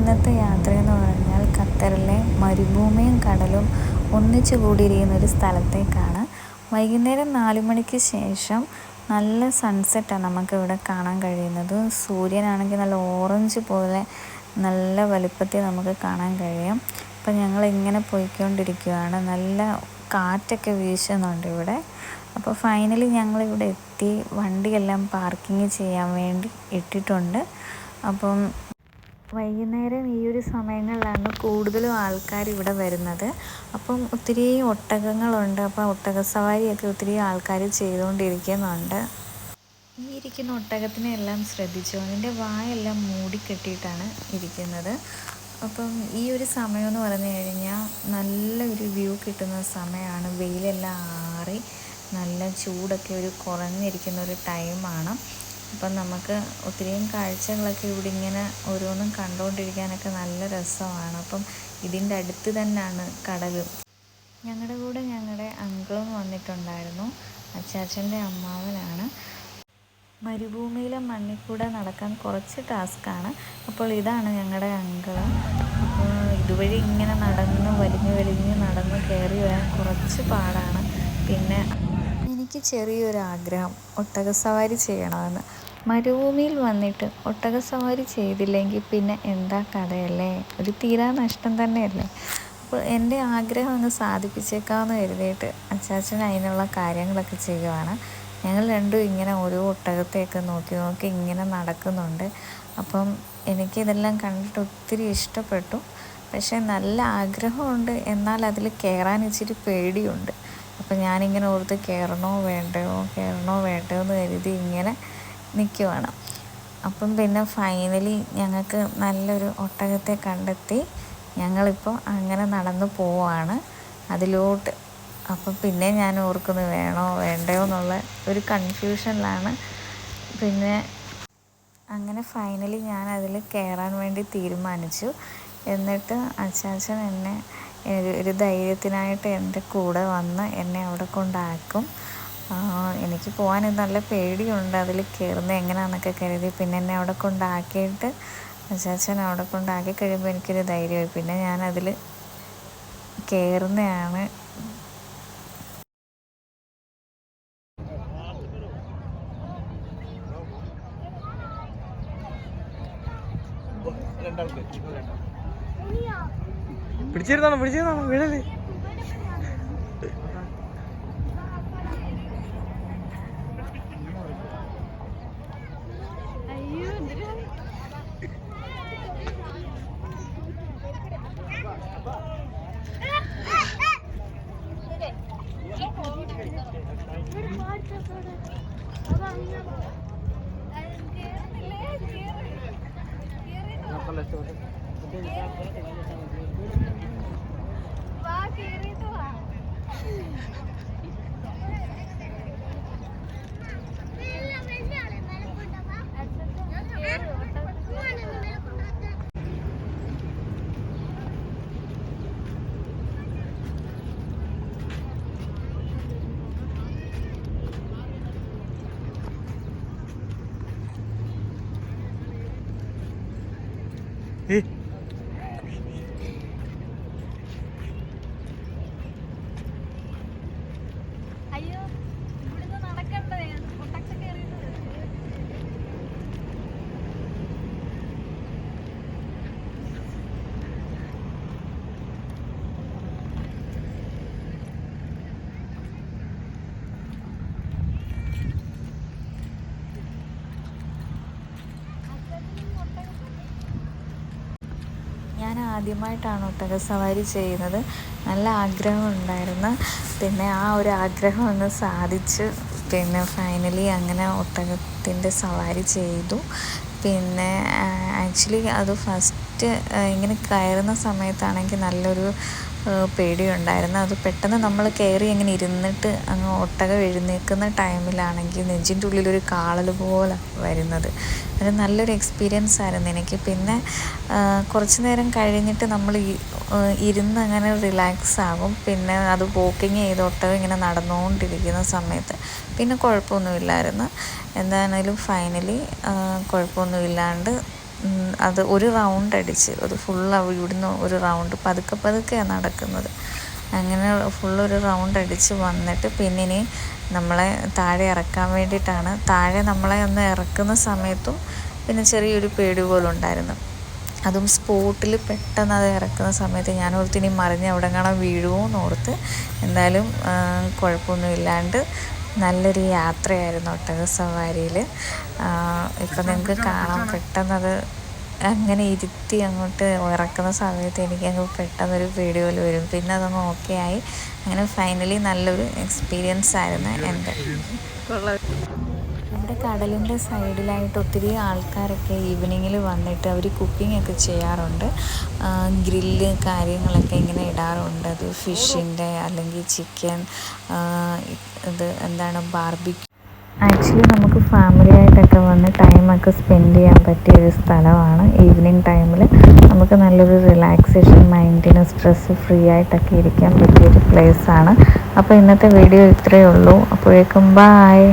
ഇന്നത്തെ യാത്രയെന്ന് പറഞ്ഞാൽ ഖത്തറിലെ മരുഭൂമിയും കടലും ഒന്നിച്ചു കൂടിയിരിക്കുന്ന ഒരു സ്ഥലത്തേക്കാണ്. വൈകുന്നേരം നാല് മണിക്ക് ശേഷം നല്ല സൺസെറ്റാണ് നമുക്കിവിടെ കാണാൻ കഴിയുന്നത്. സൂര്യനാണെങ്കിൽ നല്ല ഓറഞ്ച് പോലെ നല്ല വലുപ്പത്തിൽ നമുക്ക് കാണാൻ കഴിയും. അപ്പം ഞങ്ങൾ ഇങ്ങനെ പോയിക്കൊണ്ടിരിക്കുകയാണ് നല്ല കാറ്റൊക്കെ വീശുന്നുണ്ട് ഇവിടെ. അപ്പോൾ ഫൈനലി ഞങ്ങളിവിടെ എത്തി. വണ്ടിയെല്ലാം പാർക്കിങ് ചെയ്യാൻ വേണ്ടി ഇട്ടിട്ടുണ്ട്. അപ്പം വൈകുന്നേരം ഈ ഒരു സമയങ്ങളിലാണ് കൂടുതലും ആൾക്കാർ ഇവിടെ വരുന്നത്. അപ്പം ഒത്തിരി ഒട്ടകങ്ങളുണ്ട്. അപ്പം ഒട്ടക സവാരിയൊക്കെ ഒത്തിരി ആൾക്കാർ ചെയ്തുകൊണ്ടിരിക്കുന്നുണ്ട്. ഈ ഇരിക്കുന്ന ഒട്ടകത്തിനെ എല്ലാം ശ്രദ്ധിച്ചു. അതിന്റെ വായെല്ലാം മൂടിക്കെട്ടിയിട്ടാണ് ഇരിക്കുന്നത്. അപ്പം ഈ ഒരു സമയം എന്ന് പറഞ്ഞു കഴിഞ്ഞാൽ നല്ലൊരു വ്യൂ കിട്ടുന്ന സമയമാണ്. വെയിലെല്ലാം ആറി നല്ല ചൂടൊക്കെ ഒരു കുറഞ്ഞിരിക്കുന്ന ഒരു ടൈമാണ്. അപ്പം നമുക്ക് ഒത്തിരിയും കാഴ്ചകളൊക്കെ ഇവിടെ ഇങ്ങനെ ഓരോന്നും കണ്ടുകൊണ്ടിരിക്കാനൊക്കെ നല്ല രസമാണ്. അപ്പം ഇതിന്റെ അടുത്ത് തന്നെയാണ് കടൽ ഞങ്ങളുടെ കൂടെ ഞങ്ങളുടെ അങ്കിളും വന്നിട്ടുണ്ടായിരുന്നു. അച്ചാച്ചന്റെ അമ്മാവനാണ്. മരുഭൂമിയിലെ മണ്ണിൽ കൂടെ നടക്കാൻ കുറച്ച് ടാസ്ക്കാണ്. അപ്പോൾ ഇതാണ് ഞങ്ങളുടെ അങ്കിൾ അപ്പോൾ ഇതുവഴി ഇങ്ങനെ നടന്ന് വലിഞ്ഞ് വലിഞ്ഞ് നടന്ന് കയറി വരാൻ കുറച്ച് പാടാണ്. പിന്നെ എനിക്ക് ചെറിയൊരു ആഗ്രഹം ഒട്ടകസവാരി ചെയ്യണമെന്ന്. മരുഭൂമിയിൽ വന്നിട്ട് ഒട്ടക സവാരി ചെയ്തില്ലെങ്കിൽ പിന്നെ എന്താ കഥയല്ലേ? ഒരു തീരാ നഷ്ടം തന്നെയല്ലേ? അപ്പോൾ എന്റെ ആഗ്രഹം അങ്ങ് സാധിപ്പിച്ചേക്കാമെന്ന് കരുതിയിട്ട് അച്ചാച്ചൻ അതിനുള്ള കാര്യങ്ങളൊക്കെ ചെയ്യുവാണ്. ഞങ്ങൾ രണ്ടും ഇങ്ങനെ ഓരോ ഒട്ടകത്തെയൊക്കെ നോക്കി നോക്കി ഇങ്ങനെ നടക്കുന്നുണ്ട്. അപ്പം എനിക്കിതെല്ലാം കണ്ടിട്ട് ഒത്തിരി ഇഷ്ടപ്പെട്ടു. പക്ഷേ നല്ല ആഗ്രഹമുണ്ട്. എന്നാൽ അതിൽ കയറാൻ ഇച്ചിരി പേടിയുണ്ട്. അപ്പം ഞാനിങ്ങനെ ഓർത്ത് കയറണോ വേണ്ടയോ? കയറണോ വേണ്ടയോ എന്ന് കരുതി ഇങ്ങനെ നിൽക്കുവാണ് അപ്പം പിന്നെ ഫൈനലി ഞങ്ങൾക്ക് നല്ലൊരു ഒട്ടകത്തെ കണ്ടെത്തി ഞങ്ങളിപ്പോൾ അങ്ങനെ നടന്നു പോവാണ്. അതിലോട്ട് അപ്പം പിന്നെ ഞാൻ ഓർക്കുന്നു വേണോ വേണ്ടയോ എന്നുള്ള ഒരു കൺഫ്യൂഷനിലാണ് പിന്നെ അങ്ങനെ ഫൈനലി ഞാൻ അതിൽ കയറാൻ വേണ്ടി തീരുമാനിച്ചു. എന്നിട്ട് അച്ചാച്ചൻ എന്നെ ഒരു ധൈര്യത്തിനായിട്ട് എന്റെ കൂടെ വന്ന് എന്നെ അവിടെ കൊണ്ടാക്കും. എനിക്ക് പോകാൻ നല്ല പേടിയുണ്ട്. അതിൽ കയറുന്നത് എങ്ങനെയാണെന്നൊക്കെ കരുതി പിന്നെ എന്നെ അവിടെ കൊണ്ടാക്കിയിട്ട് അച്ചാച്ചൻ അവിടെ കൊണ്ടാക്കി കഴിയുമ്പോൾ എനിക്കൊരു ധൈര്യമായി. പിന്നെ ഞാൻ അതിൽ കയറുന്നതാണ് പിടിച്ചിരുന്നാണോ പിടിച്ചിരുന്നാണോ वाह केरी तो वाह 哎。ഞാൻ ആദ്യമായിട്ടാണ് ഒട്ടക സവാരി ചെയ്യുന്നത്. നല്ല ആഗ്രഹം ഉണ്ടായിരുന്നു പിന്നെ ആ ഒരു ആഗ്രഹം ഒന്ന് സാധിച്ച് പിന്നെ ഫൈനലി അങ്ങനെ ഒട്ടകത്തിന്റെ സവാരി ചെയ്തു. പിന്നെ ആക്ച്വലി അത് ഫസ്റ്റ് ഇങ്ങനെ കയറുന്ന സമയത്താണെങ്കിൽ നല്ലൊരു പേടിയുണ്ടായിരുന്നു. അത് പെട്ടെന്ന് നമ്മൾ കയറി അങ്ങനെ ഇരുന്നിട്ട് അങ്ങ് ഒട്ടക എഴുന്നേൽക്കുന്ന ടൈമിലാണെങ്കിൽ നെഞ്ചിന്റെ ഉള്ളിലൊരു കാളൽ പോലെ വരുന്നത്. ഒരു നല്ലൊരു എക്സ്പീരിയൻസ് ആയിരുന്നു എനിക്ക്. പിന്നെ കുറച്ച് നേരം കഴിഞ്ഞിട്ട് നമ്മൾ ഇരുന്ന് അങ്ങനെ റിലാക്സ് ആകും. പിന്നെ അത് വോക്കിങ് ചെയ്ത് ഒട്ടകം ഇങ്ങനെ നടന്നുകൊണ്ടിരിക്കുന്ന സമയത്ത് പിന്നെ കുഴപ്പമൊന്നുമില്ലായിരുന്നു. എന്താണേലും ഫൈനലി കുഴപ്പമൊന്നുമില്ലാണ്ട് അത് ഒരു റൗണ്ട് അടിച്ച് അത് ഫുൾ ഇവിടുന്ന് ഒരു റൗണ്ട് പതുക്കെ പതുക്കെയാണ് നടക്കുന്നത്. അങ്ങനെ ഫുൾ ഒരു റൗണ്ട് അടിച്ച് വന്നിട്ട് പിന്നെ നമ്മളെ താഴെ ഇറക്കാൻ വേണ്ടിയിട്ടാണ്. താഴെ നമ്മളെ ഒന്ന് ഇറക്കുന്ന സമയത്തും പിന്നെ ചെറിയൊരു പേടി പോലും ഉണ്ടായിരുന്നു. അതും സ്പോട്ടിൽ പെട്ടെന്ന് അത് ഇറക്കുന്ന സമയത്ത് ഞാൻ ഓർത്ത് ഇനി മറിഞ്ഞ് എവിടെ കാണാൻ വീഴുമോ എന്ന് ഓർത്ത് എന്തായാലും കുഴപ്പമൊന്നും ഇല്ലാണ്ട് നല്ലൊരു യാത്രയായിരുന്നു ഒട്ടക സവാരിയിൽ ഇപ്പം നിങ്ങൾക്ക് കാണാൻ പെട്ടെന്നത് അങ്ങനെ ഇരുത്തി അങ്ങോട്ട് ഇറക്കുന്ന സമയത്ത് എനിക്ക് അങ്ങ് പെട്ടെന്നൊരു പേടി പോലെ വരും. പിന്നെ അതൊന്ന് ഓക്കെ ആയി. അങ്ങനെ ഫൈനലി നല്ലൊരു എക്സ്പീരിയൻസ് ആയിരുന്നു എന്റെ. ഇവിടെ കടലിന്റെ സൈഡിലായിട്ട് ഒത്തിരി ആൾക്കാരൊക്കെ ഈവനിങ്ങിൽ വന്നിട്ട് അവർ കുക്കിംഗ് ഒക്കെ ചെയ്യാറുണ്ട്. ഗ്രില്ല് കാര്യങ്ങളൊക്കെ ഇങ്ങനെ ഇടാറുണ്ട്. അത് ഫിഷിന്റെ അല്ലെങ്കിൽ ചിക്കൻ ഇത് എന്താണ് ബാർബിക്യൂ ആക്ച്വലി നമുക്ക് ഫാമിലി ആയിട്ടൊക്കെ വന്ന് ടൈമൊക്കെ സ്പെൻഡ് ചെയ്യാൻ പറ്റിയ ഒരു സ്ഥലമാണ്. ഈവനിങ് ടൈമിൽ നമുക്ക് നല്ലൊരു റിലാക്സേഷൻ മൈൻഡിന് സ്ട്രെസ് ഫ്രീ ആയിട്ടൊക്കെ ഇരിക്കാൻ പറ്റിയൊരു പ്ലേസാണ് അപ്പോൾ ഇന്നത്തെ വീഡിയോ ഇത്രയേ ഉള്ളൂ. അപ്പോഴേക്കും ബായ്